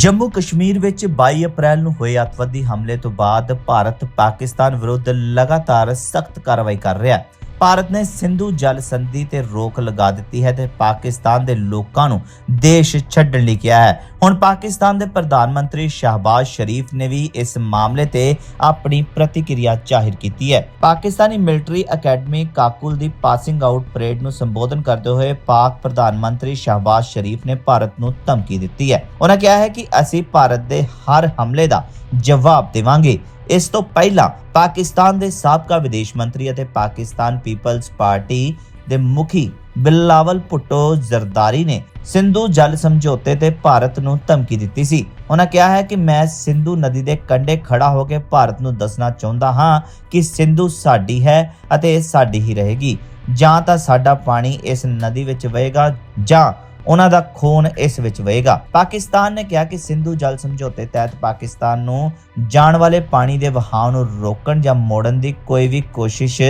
ਜੰਮੂ ਕਸ਼ਮੀਰ ਵਿੱਚ 22 ਅਪ੍ਰੈਲ ਨੂੰ ਹੋਏ ਅੱਤਵਾਦੀ ਹਮਲੇ ਤੋਂ ਬਾਅਦ ਭਾਰਤ ਪਾਕਿਸਤਾਨ ਵਿਰੁੱਧ ਲਗਾਤਾਰ ਸਖਤ ਕਾਰਵਾਈ ਕਰ ਰਿਹਾ ਹੈ। ਭਾਰਤ ਨੇ ਸਿੰਧੂ ਜਲ ਸੰਧੀ ਤੇ ਰੋਕ ਲਗਾ ਦਿੱਤੀ ਹੈ ਤੇ ਪਾਕਿਸਤਾਨ ਦੇ ਲੋਕਾਂ ਨੂੰ ਦੇਸ਼ ਛੱਡਣ ਲਈ ਕਿਹਾ ਹੈ। ਹੁਣ ਪਾਕਿਸਤਾਨ ਦੇ ਪ੍ਰਧਾਨ ਮੰਤਰੀ ਸ਼ਹਿਬਾਜ਼ ਸ਼ਰੀਫ ਨੇ ਵੀ ਇਸ ਮਾਮਲੇ ਤੇ ਆਪਣੀ ਪ੍ਰਤੀਕਿਰਿਆ ਜ਼ਾਹਿਰ ਕੀਤੀ ਹੈ। ਪਾਕਿਸਤਾਨੀ ਮਿਲਟਰੀ ਅਕੈਡਮੀ ਕਾਕੁਲ ਦੀ ਪਾਸਿੰਗ ਆਊਟ ਪਰੇਡ ਨੂੰ ਸੰਬੋਧਨ ਕਰਦੇ ਹੋਏ ਪਾਕ ਪ੍ਰਧਾਨ ਮੰਤਰੀ ਸ਼ਹਿਬਾਜ਼ ਸ਼ਰੀਫ ਨੇ ਭਾਰਤ ਨੂੰ ਧਮਕੀ ਦਿੱਤੀ ਹੈ। ਉਹਨਾਂ ਕਿਹਾ ਹੈ ਕਿ ਅਸੀਂ ਭਾਰਤ ਦੇ ਹਰ ਹਮਲੇ ਦਾ ਜਵਾਬ ਦੇਵਾਂਗੇ। ਇਸ ਤੋਂ ਪਹਿਲਾਂ ਪਾਕਿਸਤਾਨ ਦੇ ਸਾਬਕਾ ਵਿਦੇਸ਼ ਮੰਤਰੀ ਅਤੇ ਪਾਕਿਸਤਾਨ ਪੀਪਲਜ਼ ਪਾਰਟੀ ਦੇ ਮੁਖੀ ਬਿਲਾਵਲ ਭੁੱਟੋ ਜ਼ਰਦਾਰੀ ਨੇ ਸਿੰਧੂ ਜਲ ਸਮਝੌਤੇ ਤੇ ਭਾਰਤ ਨੂੰ ਧਮਕੀ ਦਿੱਤੀ ਸੀ। ਉਹਨਾਂ ਕਿਹਾ ਹੈ ਕਿ ਮੈਂ ਸਿੰਧੂ ਨਦੀ ਦੇ ਕੰਢੇ ਖੜਾ ਹੋ ਕੇ ਭਾਰਤ ਨੂੰ ਦੱਸਣਾ ਚਾਹੁੰਦਾ ਹਾਂ ਕਿ ਸਿੰਧੂ ਸਾਡੀ ਹੈ ਅਤੇ ਇਹ ਸਾਡੀ ਹੀ ਰਹੇਗੀ। ਜਾਂ ਤਾਂ ਸਾਡਾ ਪਾਣੀ ਇਸ ਨਦੀ ਵਿੱਚ ਵਹੇਗਾ ਜਾਂ ਉਹਨਾਂ ਦਾ ਖੂਨ ਇਸ ਵਿੱਚ ਵਹੇਗਾ। ਪਾਕਿਸਤਾਨ ਨੇ ਕਿਹਾ ਕਿ ਸਿੰਧੂ ਜਲ ਸਮਝੌਤੇ ਤਹਿਤ ਪਾਕਿਸਤਾਨ ਨੂੰ ਜਾਣ ਵਾਲੇ ਪਾਣੀ ਦੇ ਵਹਾਅ ਨੂੰ ਰੋਕਣ ਜਾਂ ਮੋੜਨ ਦੀ ਕੋਈ ਵੀ ਕੋਸ਼ਿਸ਼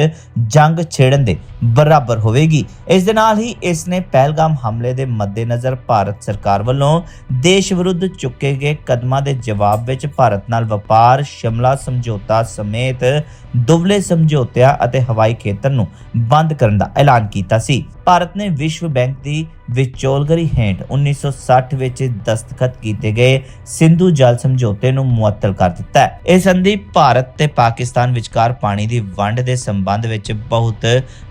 ਜੰਗ ਛੇੜਨ ਦੇ ਬਰਾਬਰ ਹੋਵੇਗੀ। ਇਸ ਦੇ ਨਾਲ ਹੀ ਇਸ ਨੇ ਪਹਿਲਗਾਮ ਹਮਲੇ ਦੇ ਮੱਦੇਨਜ਼ਰ ਭਾਰਤ ਸਰਕਾਰ ਵੱਲੋਂ ਦੇਸ਼ ਵਿਰੁੱਧ ਚੁੱਕੇ ਗਏ ਕਦਮਾਂ ਦੇ ਜਵਾਬ ਵਿੱਚ ਭਾਰਤ ਨਾਲ ਵਪਾਰ, ਸ਼ਿਮਲਾ ਸਮਝੌਤਾ ਸਮੇਤ ਦੁਬਲੇ ਸਮਝੌਤਿਆਂ ਅਤੇ ਹਵਾਈ ਖੇਤਰ ਨੂੰ ਬੰਦ ਕਰਨ ਦਾ ਐਲਾਨ ਕੀਤਾ ਸੀ। ਭਾਰਤ ਨੇ ਵਿਸ਼ਵ ਬੈਂਕ ਦੀ ਵਿਚੋਲਗਰੀ ਹੇਠ 1960 ਵਿੱਚ ਦਸਤਖਤ ਕੀਤੇ ਗਏ ਸਿੰਧੂ ਜਲ ਸਮਝੌਤੇ ਨੂੰ ਮੁਅੱਤਲ ਕਰ ਦਿੱਤਾ ਹੈ। ਇਹ ਸੰਧੀ ਭਾਰਤ ਤੇ ਪਾਕਿਸਤਾਨ ਵਿਚਕਾਰ ਪਾਣੀ ਦੀ ਵੰਡ ਦੇ ਸੰਬੰਧ ਵਿੱਚ ਬਹੁਤ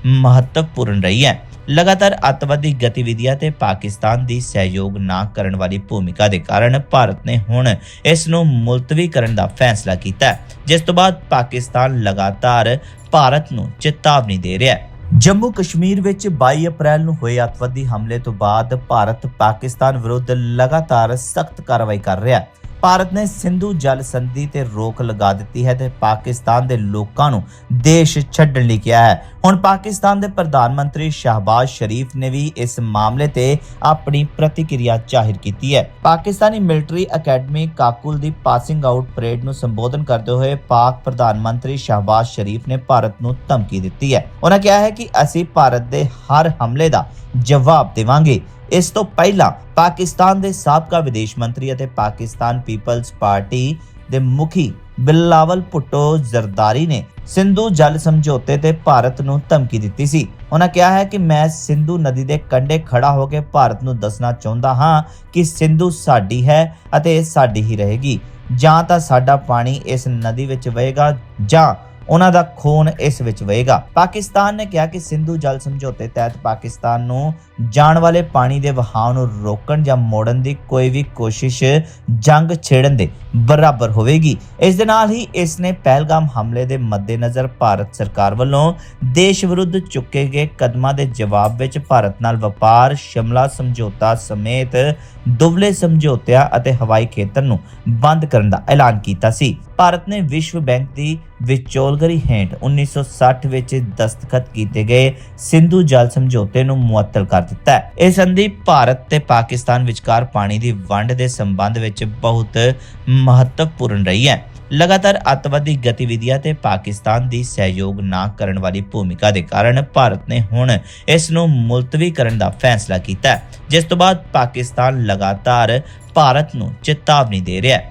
ਮਹੱਤਵਪੂਰਨ ਰਹੀ ਹੈ। ਲਗਾਤਾਰ ਅੱਤਵਾਦੀ ਗਤੀਵਿਧੀਆਂ ਤੇ ਪਾਕਿਸਤਾਨ ਦੀ ਸਹਿਯੋਗ ਨਾ ਕਰਨ ਵਾਲੀ ਭੂਮਿਕਾ ਦੇ ਕਾਰਨ ਭਾਰਤ ਨੇ ਹੁਣ ਇਸ ਨੂੰ ਮੁਲਤਵੀ ਕਰਨ ਦਾ ਫੈਸਲਾ ਕੀਤਾ ਜਿਸ ਤੋਂ ਬਾਅਦ ਪਾਕਿਸਤਾਨ ਲਗਾਤਾਰ ਭਾਰਤ ਨੂੰ ਚੇਤਾਵਨੀ ਦੇ ਰਿਹਾ ਹੈ। ਜੰਮੂ ਕਸ਼ਮੀਰ ਵਿੱਚ 22 ਅਪ੍ਰੈਲ ਨੂੰ ਹੋਏ ਅੱਤਵਾਦੀ ਹਮਲੇ ਤੋਂ ਬਾਅਦ ਭਾਰਤ ਪਾਕਿਸਤਾਨ ਵਿਰੁੱਧ ਲਗਾਤਾਰ ਸਖਤ ਕਾਰਵਾਈ ਕਰ ਰਿਹਾ ਹੈ। ਭਾਰਤ ਨੇ ਸਿੰਧੂ ਜਲ ਸੰਧੀ ਤੇ ਰੋਕ ਲਗਾ ਦਿੱਤੀ ਹੈ ਤੇ ਪਾਕਿਸਤਾਨ ਦੇ ਲੋਕਾਂ ਨੂੰ ਦੇਸ਼ ਛੱਡਣ ਲਈ ਕਿਹਾ ਹੈ। ਹੁਣ ਪਾਕਿਸਤਾਨ ਦੇ ਪ੍ਰਧਾਨ ਮੰਤਰੀ ਸ਼ਹਿਬਾਜ਼ ਸ਼ਰੀਫ ਨੇ ਵੀ ਇਸ ਮਾਮਲੇ ਤੇ ਆਪਣੀ ਪ੍ਰਤੀਕਿਰਿਆ ਜ਼ਾਹਿਰ ਕੀਤੀ ਹੈ। ਪਾਕਿਸਤਾਨੀ ਮਿਲਟਰੀ ਅਕੈਡਮੀ ਕਾਕੁਲ ਦੀ ਪਾਸਿੰਗ ਆਊਟ ਪਰੇਡ ਨੂੰ ਸੰਬੋਧਨ ਕਰਦੇ ਹੋਏ ਪਾਕ ਪ੍ਰਧਾਨ ਮੰਤਰੀ ਸ਼ਾਹਬਾਜ਼ ਸ਼ਰੀਫ ਨੇ ਭਾਰਤ ਨੂੰ ਧਮਕੀ ਦਿੱਤੀ ਹੈ। ਉਹਨਾਂ ਕਿਹਾ ਹੈ ਕਿ ਅਸੀਂ ਭਾਰਤ ਦੇ ਹਰ ਹਮਲੇ ਦਾ ਜਵਾਬ ਦੇਵਾਂਗੇ। ਇਸ ਤੋਂ ਪਹਿਲਾਂ ਪਾਕਿਸਤਾਨ ਦੇ ਸਾਬਕਾ ਵਿਦੇਸ਼ ਮੰਤਰੀ ਅਤੇ ਪਾਕਿਸਤਾਨ ਪੀਪਲਜ਼ ਪਾਰਟੀ ਦੇ ਮੁਖੀ ਬਿਲਾਵਲ ਭੁੱਟੋ ਜ਼ਰਦਾਰੀ ਨੇ ਸਿੰਧੂ ਜਲ ਸਮਝੌਤੇ ਤੇ ਭਾਰਤ ਨੂੰ ਧਮਕੀ ਦਿੱਤੀ ਸੀ। ਉਹਨਾਂ ਕਿਹਾ ਹੈ ਕਿ ਮੈਂ ਸਿੰਧੂ ਨਦੀ ਦੇ ਕੰਢੇ ਖੜਾ ਹੋ ਕੇ ਭਾਰਤ ਨੂੰ ਦੱਸਣਾ ਚਾਹੁੰਦਾ ਹਾਂ ਕਿ ਸਿੰਧੂ ਸਾਡੀ ਹੈ ਅਤੇ ਇਹ ਸਾਡੀ ਹੀ ਰਹੇਗੀ। ਜਾਂ ਤਾਂ ਸਾਡਾ ਪਾਣੀ ਇਸ ਨਦੀ ਵਿੱਚ ਵਹੇਗਾ ਜਾਂ ਉਹਨਾਂ ਦਾ ਖੂਨ ਇਸ ਵਿੱਚ ਵਹੇਗਾ। ਪਾਕਿਸਤਾਨ ਨੇ ਕਿਹਾ ਕਿ ਸਿੰਧੂ ਜਲ ਸਮਝੌਤੇ ਤਹਿਤ ਪਾਕਿਸਤਾਨ ਨੂੰ ਜਾਣ ਵਾਲੇ ਪਾਣੀ ਦੇ ਵਹਾਅ ਨੂੰ ਰੋਕਣ ਜਾਂ ਮੋੜਨ ਦੀ ਕੋਈ ਵੀ ਕੋਸ਼ਿਸ਼ ਜੰਗ ਛੇੜਨ ਦੇ ਬਰਾਬਰ ਹੋਵੇਗੀ। ਇਸ ਦੇ ਨਾਲ ਹੀ ਇਸ ਨੇ ਪਹਿਲਗਾਮ ਹਮਲੇ ਦੇ ਮੱਦੇਨਜ਼ਰ ਭਾਰਤ ਸਰਕਾਰ ਵੱਲੋਂ ਦੇਸ਼ ਵਿਰੁੱਧ ਚੁੱਕੇ ਗਏ ਕਦਮਾਂ ਦੇ ਜਵਾਬ ਵਿੱਚ ਭਾਰਤ ਨਾਲ ਵਪਾਰ, ਸ਼ਿਮਲਾ ਸਮਝੌਤਾ ਸਮੇਤ ਦੁਬਲੇ ਸਮਝੌਤਿਆਂ ਅਤੇ ਹਵਾਈ ਖੇਤਰ ਨੂੰ ਬੰਦ ਕਰਨ ਦਾ ਐਲਾਨ ਕੀਤਾ ਸੀ। ਭਾਰਤ ਨੇ ਵਿਸ਼ਵ ਬੈਂਕ ਦੀ ਵਿਚੋਲਗਰੀ ਹੇਠ 1960 ਵਿੱਚ ਦਸਤਖਤ ਕੀਤੇ ਗਏ ਸਿੰਧੂ ਜਲ ਸਮਝੌਤੇ ਨੂੰ ਮੁਅੱਤਲ ਕਰ ਦਿੱਤਾ ਹੈ। ਇਹ ਸੰਧੀ ਭਾਰਤ ਤੇ ਪਾਕਿਸਤਾਨ ਵਿਚਕਾਰ ਪਾਣੀ ਦੀ ਵੰਡ ਦੇ ਸੰਬੰਧ ਵਿੱਚ ਬਹੁਤ ਮਹੱਤਵਪੂਰਨ ਰਹੀ ਹੈ। ਲਗਾਤਾਰ ਅੱਤਵਾਦੀ ਗਤੀਵਿਧੀਆਂ ਤੇ ਪਾਕਿਸਤਾਨ ਦੀ ਸਹਿਯੋਗ ਨਾ ਕਰਨ ਵਾਲੀ ਭੂਮਿਕਾ ਦੇ ਕਾਰਨ ਭਾਰਤ ਨੇ ਹੁਣ ਇਸ ਨੂੰ ਮੁਲਤਵੀ ਕਰਨ ਦਾ ਫੈਸਲਾ ਕੀਤਾ ਜਿਸ ਤੋਂ ਬਾਅਦ ਪਾਕਿਸਤਾਨ ਲਗਾਤਾਰ ਭਾਰਤ ਨੂੰ ਚੇਤਾਵਨੀ ਦੇ ਰਿਹਾ ਹੈ।